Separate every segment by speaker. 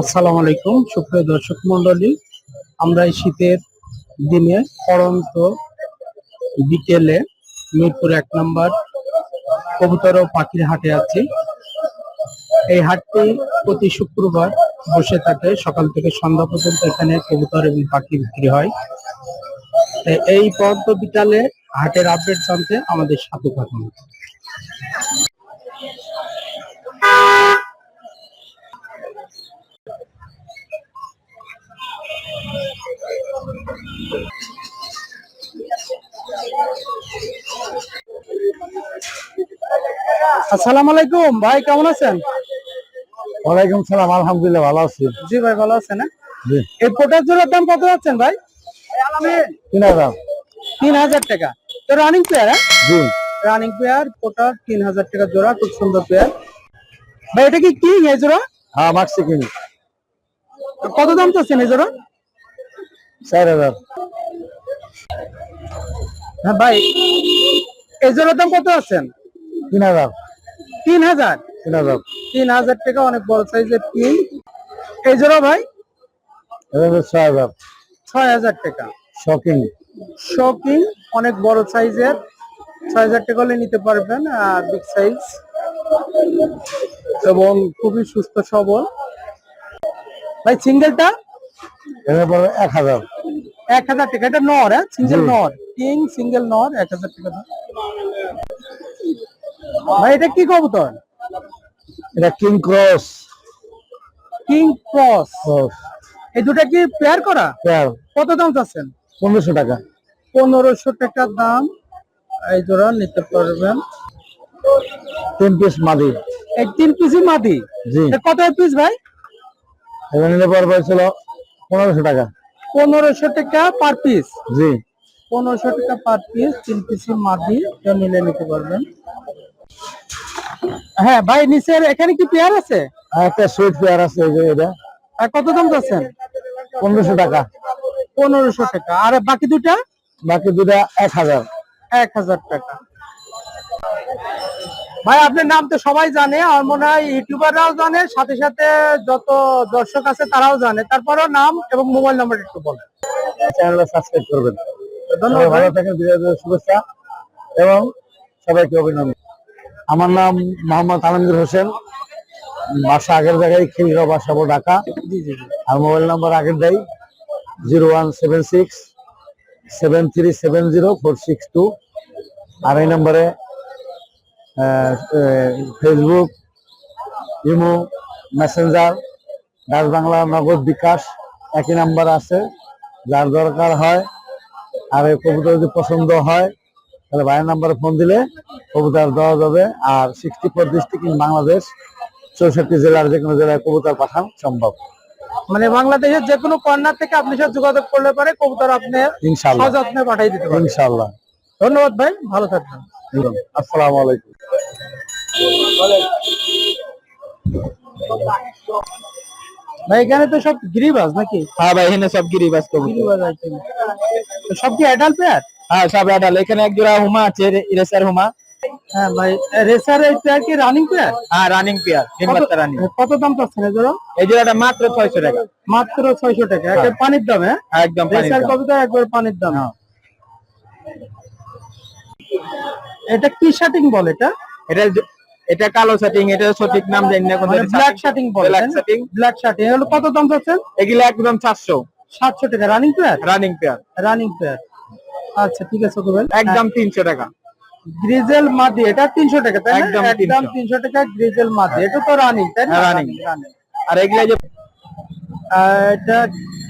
Speaker 1: আসসালামু আলাইকুম, সুপ্রিয় দর্শক মন্ডলী আমরা এই শীতের দিনে পরন্ত বিকেলে মিরপুর এক নম্বর কবুতর ও পাখির হাটে আছি। এই হাটটি প্রতি শুক্রবার বসে থাকে, সকাল থেকে সন্ধ্যা পর্যন্ত এখানে কবুতর এবং পাখি বিক্রি হয়। এই পরন্ত বিকালে হাটের আপডেট জানতে আমাদের সাথে থাকুন। আসসালামু আলাইকুম ভাই কেমন আছেন?
Speaker 2: ওয়ালাইকুম সালাম আলহামদুলিল্লাহ ভালো আছি।
Speaker 1: জি ভাই ভালো আছেন এই পোটার জোড়ার দাম কত যাচ্ছেন ভাই?
Speaker 2: তিন হাজার।
Speaker 1: তিন হাজার টাকা। তো রানিং পেয়ার হ্যাঁ?
Speaker 2: জি।
Speaker 1: রানিং পেয়ার পোটার তিন হাজার টাকা জোড়া খুব সুন্দর পেয়ার ভাই এটা কি কিং এই জোড়া?
Speaker 2: হ্যাঁ মার্কসি কিনি
Speaker 1: কত দাম চাচ্ছেন এই জোড়া?
Speaker 2: চার হাজার
Speaker 1: হ্যাঁ ভাই এই জোড়ার দাম কত আছেন?
Speaker 2: তিন হাজার।
Speaker 1: তিন হাজার?
Speaker 2: তিন হাজার।
Speaker 1: তিন হাজার টাকা অনেক বড় সাইজের কিং এই জোড়া ভাই?
Speaker 2: ছয় হাজার।
Speaker 1: ছয় হাজার টাকা।
Speaker 2: শকিং।
Speaker 1: শপিং অনেক বড় সাইজের। ছয় হাজার টাকা হলে নিতে পারবেন আর বিগ সাইজ। এবং খুবই সুস্থ সবল। ভাই সিঙ্গেলটা?
Speaker 2: এক হাজার।
Speaker 1: এক হাজার টাকা। এটা নর হ্যাঁ? সিঙ্গেল নর। কিং সিঙ্গেল নর এক হাজার টাকা ভাই এটা কি কবুতর?
Speaker 2: এটা কিং ক্রস
Speaker 1: কিং ক্রস এই দুটা কি পেয়ার করা?
Speaker 2: পেয়ার
Speaker 1: কত দাম চাচ্ছেন?
Speaker 2: পনেরোশো টাকা।
Speaker 1: পনেরোশো টাকা দাম। এই জোড়া নিতে পারবেন।
Speaker 2: তিন পিস মাদি।
Speaker 1: এই তিন পিসি মাদি?
Speaker 2: জি।
Speaker 1: কত পিস ভাই?
Speaker 2: এটা নিলে পড়বে ছিল পনেরোশো টাকা।
Speaker 1: পনেরোশো টাকা পার পিস
Speaker 2: জি।
Speaker 1: পনেরোশো টাকা পার পিস তিন পিসি মাদি নিলে নিতে পারবেন। হ্যাঁ ভাই নিচের এখানে কি পেয়ার আছে?
Speaker 2: আর একটা সুইট পেয়ার আছে এই যে এটা।
Speaker 1: আর কত দাম চাচ্ছেন?
Speaker 2: পনেরোশো টাকা।
Speaker 1: পনেরোশো টাকা। আর বাকি দুটা?
Speaker 2: বাকি দুটা এক হাজার।
Speaker 1: এক হাজার টাকা। ভাই আপনার নাম তো সবাই জানে আমার মনে হয় ইউটিউবাররাও জানে সাথে সাথে যত দর্শক আছে তারাও জানে। তারপরেও নাম এবং মোবাইল নাম্বার একটু বলেন।
Speaker 2: চ্যানেলটা সাবস্ক্রাইব করবেন।
Speaker 1: ধন্যবাদ
Speaker 2: ভালো থাকেন শুভেচ্ছা। এবং সবাইকে অভিনন্দন। আমার নাম মোহাম্মদ আলমগীর হোসেন। বাসা আগের জায়গায় খিলগাঁও বাসাবো ঢাকা।
Speaker 1: জি জি জি।
Speaker 2: আর মোবাইল নাম্বার আগের দেয় zero one seven six seven three seven zero four six two. আর এই নম্বরে Facebook imo Messenger Dutch Bangla Nagad bKash একই নাম্বার আছে। যার দরকার হয় আর এই কবুতর যদি পছন্দ হয় তাহলে ভাইয়ের নাম্বারে ফোন দিলে কবুতর দেওয়া যাবে। আর sixty four district in Bangladesh চৌষট্টি জেলার যে কোনো জেলায় কবুতর পাঠানো সম্ভব।
Speaker 1: মানে বাংলাদেশের যে কোনো কর্নার থেকে আপনি সাথে যোগাযোগ করলে পারে কবুতর আপনি
Speaker 2: ইনশাল্লাহ।
Speaker 1: পাঠিয়ে দিতে পারেন
Speaker 2: ইনশাল্লাহ।
Speaker 1: ধন্যবাদ ভাই ভালো থাকবেন।
Speaker 2: আসসালামু আলাইকুম।
Speaker 1: ভাই এখানে তো সব গিরিবাজ নাকি?
Speaker 3: হ্যাঁ ভাই এখানে সব গিরিবাস কবুতর।
Speaker 1: গিরিবাজ তো সব কি অ্যাডাল্ট পেয়ার
Speaker 3: হ্যাঁ সব অ্যাডাল এখানে এক জোড়া হুমা আছে রেসার হুমা।
Speaker 1: হ্যাঁ ভাই রেসার এই পেয়ার কি রানিং পেয়ার
Speaker 3: হ্যাঁ রানিং পেয়ার বাচ্চা রানিং
Speaker 1: কত দাম চাচ্ছেন এই জোড়া?
Speaker 3: এই জোড়াটা মাত্র ছয়শো টাকা।
Speaker 1: মাত্র ছয়শো টাকা একটা পানির দাম হ্যাঁ?
Speaker 3: হ্যাঁ, একদম পানির
Speaker 1: রেসার
Speaker 3: দাম।
Speaker 1: কবিতা একবার পানির দাম? এটা কি শার্টিং বলে এটা?
Speaker 3: এটা এটা কালো সেটিং এটা সঠিক নাম জানি না
Speaker 1: মানে ব্ল্যাক শার্টিং বলে
Speaker 3: ব্ল্যাক সেটিং
Speaker 1: ব্ল্যাক শার্টিং এগুলো কত দাম চাচ্ছেন?
Speaker 3: এগুলো একদম চারশো
Speaker 1: সাতশো টাকা running pair
Speaker 3: running pair
Speaker 1: running pair আচ্ছা ঠিক আছে তো
Speaker 3: একদম তিনশো টাকা।
Speaker 1: গ্রিজেল মাদি এটা তিনশো টাকা তাই না?
Speaker 3: একদম
Speaker 1: একদম
Speaker 3: 300
Speaker 1: তিনশো টাকা গ্রিজেল মাদি এটা তো রানিং তাই না?
Speaker 3: হ্যাঁ,
Speaker 1: রানিং
Speaker 3: আর এগুলা যে
Speaker 1: এটা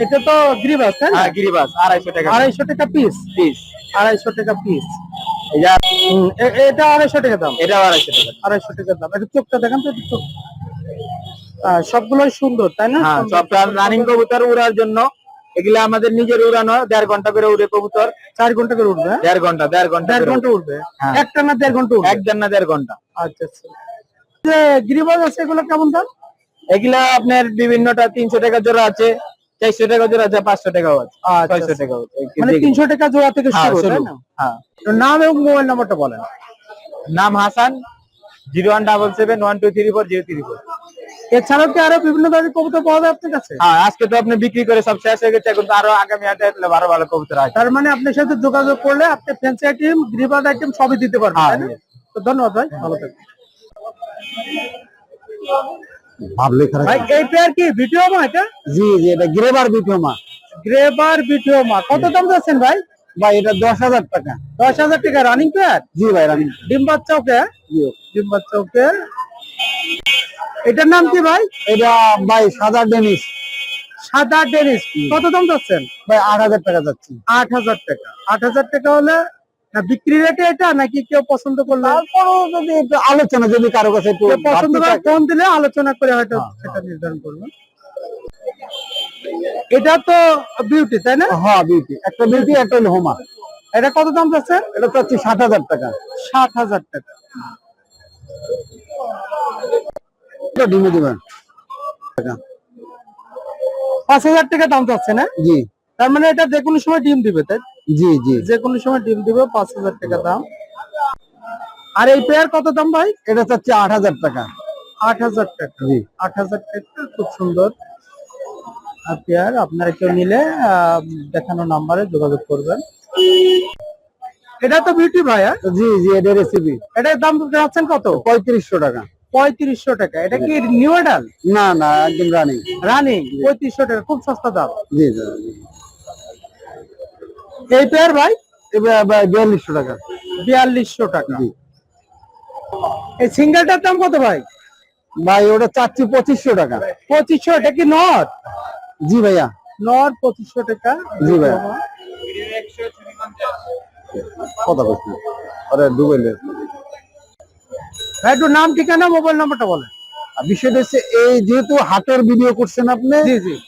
Speaker 1: এটা তো গ্রিবাস তাই না?
Speaker 3: হ্যাঁ গিরিবাস আড়াইশো টাকা।
Speaker 1: আড়াইশো টাকা পিস
Speaker 3: পিস
Speaker 1: আড়াইশো টাকা পিস
Speaker 3: এটা
Speaker 1: এটা আড়াইশো টাকা দাম।
Speaker 3: এটাও আড়াইশো টাকা।
Speaker 1: আড়াইশো টাকা দাম। এটা চোখটা দেখেন তো একটু চোখ। সবগুলোই সুন্দর তাই না?
Speaker 3: হ্যাঁ সব রানিং কবুতর উড়ার জন্য। এগুলো আমাদের নিজের উড়ানো দেড় ঘণ্টা করে উড়ে কবুতর।
Speaker 1: চার ঘণ্টা করে উঠবে হ্যাঁ?
Speaker 3: দেড় ঘণ্টা দেড় ঘণ্টা
Speaker 1: দেড়
Speaker 3: ঘণ্টা
Speaker 1: উঠবে
Speaker 3: হ্যাঁ।
Speaker 1: একটা না দেড় ঘণ্টা উঠবে
Speaker 3: এক দেড় না দেড় ঘণ্টা।
Speaker 1: আচ্ছা আচ্ছা। যে গিরিবাজ আছে এগুলো কেমন দাম?
Speaker 3: এগুলা আপনার বিভিন্নটা তিনশো টাকা জোড়া আছে। চারশো টাকা জোড়া আছে পাঁচশো টাকাও আছে
Speaker 1: আচ্ছা,
Speaker 3: ছয়শো টাকাও
Speaker 1: মানে তিনশো টাকা জোড়া থেকে
Speaker 3: হ্যাঁ,
Speaker 1: শুরু
Speaker 3: হ্যাঁ।
Speaker 1: তো নাম এবং মোবাইল নাম্বারটা বলেন।
Speaker 3: নাম Hasan zero one double seven one two three four zero three four.
Speaker 1: এছাড়াও কি আরও বিভিন্ন ধরনের কবুতর পাওয়া যায় আপনার কাছে?
Speaker 3: হ্যাঁ আজকে তো আপনি বিক্রি করে সব শেষ হয়ে গেছে এখন তো আরও আগামী হাটে আসলে ভালো ভালো কবুতর আছে
Speaker 1: তার মানে আপনার সাথে যোগাযোগ করলে আপনি ফ্যান্সি আইটেম গ্রিবাদ আইটেম সবই দিতে পারবেন
Speaker 3: হ্যাঁ,
Speaker 1: তাই না? তো ধন্যবাদ ভাই ভালো থাকবেন।
Speaker 2: ভাবলে খারাপ
Speaker 1: ভাই এই পেয়ার কি ভিডিও মা এটা?
Speaker 2: জি জি এটা গ্রেবার
Speaker 1: গ্রেবার ভিডিও মা কত দাম যাচ্ছেন ভাই?
Speaker 2: ভাই এটা দশ হাজার টাকা।
Speaker 1: দশ হাজার টাকা রানিং পেয়ার
Speaker 2: জি ভাই রানি
Speaker 1: ডিম বাচ্চা ওকে? ডিম বাচ্চা ওকে। এটার নাম কি ভাই?
Speaker 2: এটা ভাই সাদা ডেনিস।
Speaker 1: সাদা ডেনিস। কত দাম যাচ্ছেন?
Speaker 2: ভাই আট হাজার টাকা যাচ্ছে।
Speaker 1: আট হাজার টাকা। আট হাজার টাকা হলে না বিক্রি রেটে এটা নাকি কেউ পছন্দ করলে?
Speaker 2: তারপরও যদি একটু আলোচনা যদি কারও কাছে একটু
Speaker 1: পছন্দ করে ফোন দিলে আলোচনা করে হয়তো
Speaker 2: হ্যাঁ,
Speaker 1: সেটা নির্ধারণ করবে। এটা তো বিউটি তাই না?
Speaker 2: হ্যাঁ বিউটি একটা বিউটি একটা হোমা
Speaker 1: এটা কত দাম যাচ্ছে?
Speaker 2: এটা চাচ্ছি ষাট হাজার টাকা।
Speaker 1: ষাট হাজার টাকা।
Speaker 2: এটা ডিমে দিবেন।
Speaker 1: পাঁচ হাজার টাকা দাম যাচ্ছে না?
Speaker 2: জি।
Speaker 1: তার মানে এটা যে কোনো সময় ডিম দিবে তাই
Speaker 2: জি জি।
Speaker 1: যে কোনো সময় ডিম দিবে পাঁচ হাজার টাকা দাম। আর এই পেয়ার কত দাম ভাই?
Speaker 2: এটা চাচ্ছি আট হাজার টাকা।
Speaker 1: আট হাজার টাকা।
Speaker 2: জি।
Speaker 1: আট হাজার টাকা খুব সুন্দর। আর পেয়ার আপনারা কেউ নিলে দেখানো নাম্বারে যোগাযোগ করবেন। এটা তো বিউটি ভাই হ্যাঁ?
Speaker 2: জি জি এটা রেসিপি
Speaker 1: এটার দাম যাচ্ছেন কত?
Speaker 2: পঁয়ত্রিশশো টাকা।
Speaker 1: পঁয়ত্রিশশো টাকা। এটা কি নিউ এডাল
Speaker 2: না না একদম রানিং
Speaker 1: রানিং পঁয়ত্রিশশো টাকা খুব সস্তা দাম।
Speaker 2: জি জি।
Speaker 1: এই পেয়ার ভাই?
Speaker 2: বিয়াল্লিশশো টাকা।
Speaker 1: বিয়াল্লিশশো টাকা।
Speaker 2: জি।
Speaker 1: এই সিঙ্গেলটার দাম কত ভাই?
Speaker 2: ভাই ওটা চাচ্ছি পঁচিশশো টাকা।
Speaker 1: পঁচিশশো এটা কি নট
Speaker 2: জি ভাইয়া।
Speaker 1: নট পঁচিশশো টাকা।
Speaker 2: জি ভাই। কথা বলছি আরে ডুবেলে
Speaker 1: ভাই একটু নাম ঠিকানা মোবাইল নাম্বারটা বলেন।
Speaker 2: বিষয়টা হচ্ছে এই যেহেতু হাটের ভিডিও করছেন আপনি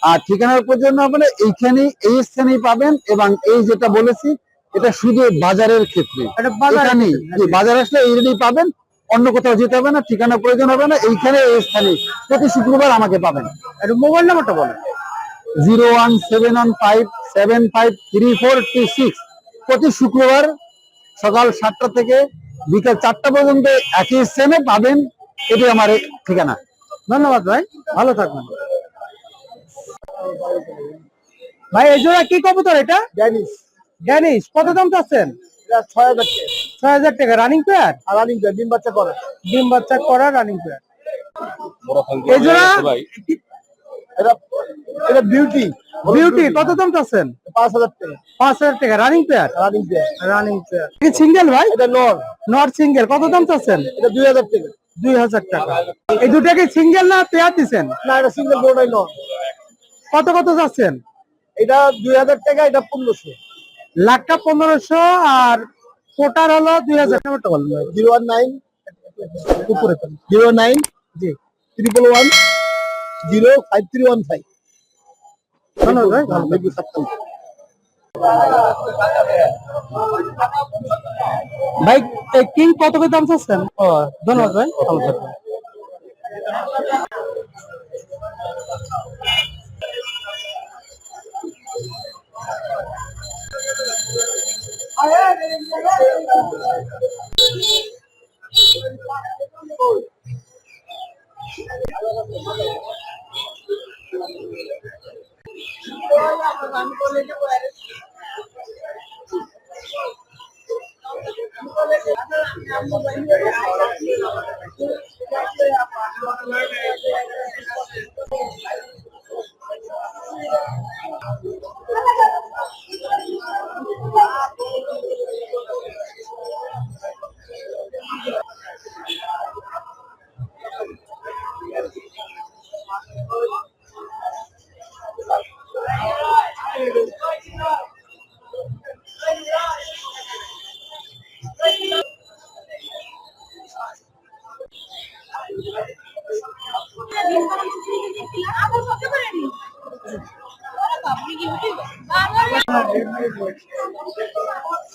Speaker 2: আর ঠিকানার জন্য আপনি এইখানেই এই স্থানেই পাবেন এবং এই যেটা বলেছি এটা শুধু বাজারের ক্ষেত্রে।
Speaker 1: এটা বাজারে
Speaker 2: আসলে এইটাই পাবেন অন্য কোথাও যেতে হবে না ঠিকানা প্রয়োজন হবে না এইখানে এই স্থানে প্রতি শুক্রবার আমাকে পাবেন।
Speaker 1: একটু মোবাইল নাম্বারটা বলেন।
Speaker 2: Zero one seven one five seven five three four two six. প্রতি শুক্রবার সকাল সাতটা থেকে বিকাল চারটা পর্যন্ত একই স্থানে পাবেন এটি আমার ঠিকানা।
Speaker 1: ধন্যবাদ ভাই ভালো থাকবেন। ভাই এই জোড়া কি কবুতর এটা?
Speaker 2: ড্যানিশ।
Speaker 1: ড্যানিশ কত দাম চাচ্ছেন?
Speaker 2: ছয় হাজার টাকা।
Speaker 1: ছয় হাজার টাকা রানিং পেয়ার
Speaker 2: আর রানিং ডিম বাচ্চা করে।
Speaker 1: ডিম বাচ্চা করা রানিং পেয়ার এই জোড়া?
Speaker 2: এটা এটা বিউটি
Speaker 1: বিউটি কত দাম চাচ্ছেন?
Speaker 2: পাঁচ হাজার টাকা।
Speaker 1: পাঁচ হাজার টাকা running pair
Speaker 2: running
Speaker 1: running pair single ভাই?
Speaker 2: এটা নর।
Speaker 1: নট সিঙ্গেল কত দাম চাচ্ছেন?
Speaker 2: এটা দুই হাজার টাকা।
Speaker 1: দুই হাজার টাকা। এই দুটা কি সিঙ্গেল না পেয়ার দিচ্ছেন
Speaker 2: না এটা সিঙ্গেল নর
Speaker 1: কত কত যাচ্ছেন?
Speaker 2: এটা দুই হাজার টাকা এটা পনেরোশো।
Speaker 1: লাখটা পনেরোশো আর কোটার হলো দুই হাজার টাকা। বলুন
Speaker 2: জিরো ওয়ান নাইন
Speaker 1: উপরে
Speaker 2: জিরো নাইন
Speaker 1: জি।
Speaker 2: Triple one zero five three one five
Speaker 1: ধন্যবাদ ভাই। ভালো। ভাই কিং কত করে দাম চাচ্ছেন? ও ধন্যবাদ ভাই নমস্কার Có thể là em yêu, anh?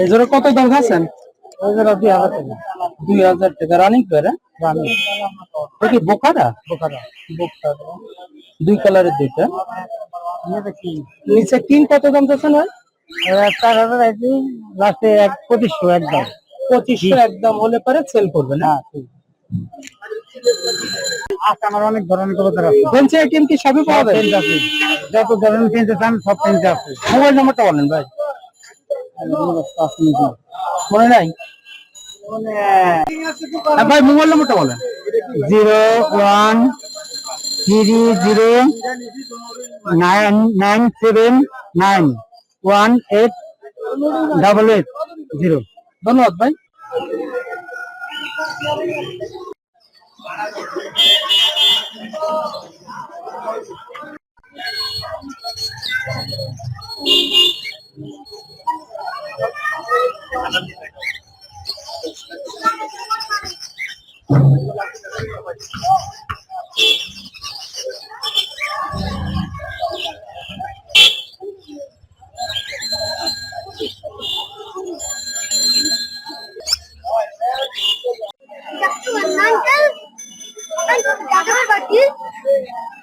Speaker 1: এই কত দাম খাচ্ছেন? দুই হাজার টাকা। রানিং করে রানিং কি বোকারা? বোকারা। বোকারা। দুই কালারের দুইটা। নিচে তিন কত দাম চাচ্ছেন ভাই? চার হাজার আছে লাস্টে এক পঁচিশশো একদম। পঁচিশশো একদম হলে পরে সেল হ্যাঁ?
Speaker 2: আচ্ছা আমার অনেক ধরনের কবুতর আছে।
Speaker 1: ফেন্সি আইটেম কি সবই পাওয়া যায়?
Speaker 2: ফেন্স আছে। যত ধরনের ফেন্স চান সব ফেন্স আছে।
Speaker 1: মোবাইল নাম্বারটা বলেন ভাই। মনে নাই? ভাই মোবাইল নাম্বারটা বলেন।
Speaker 2: Zero one three zero nine nine seven nine one eight double eight zero.
Speaker 1: ধন্যবাদ ভাই। ハハハハ! Yeah.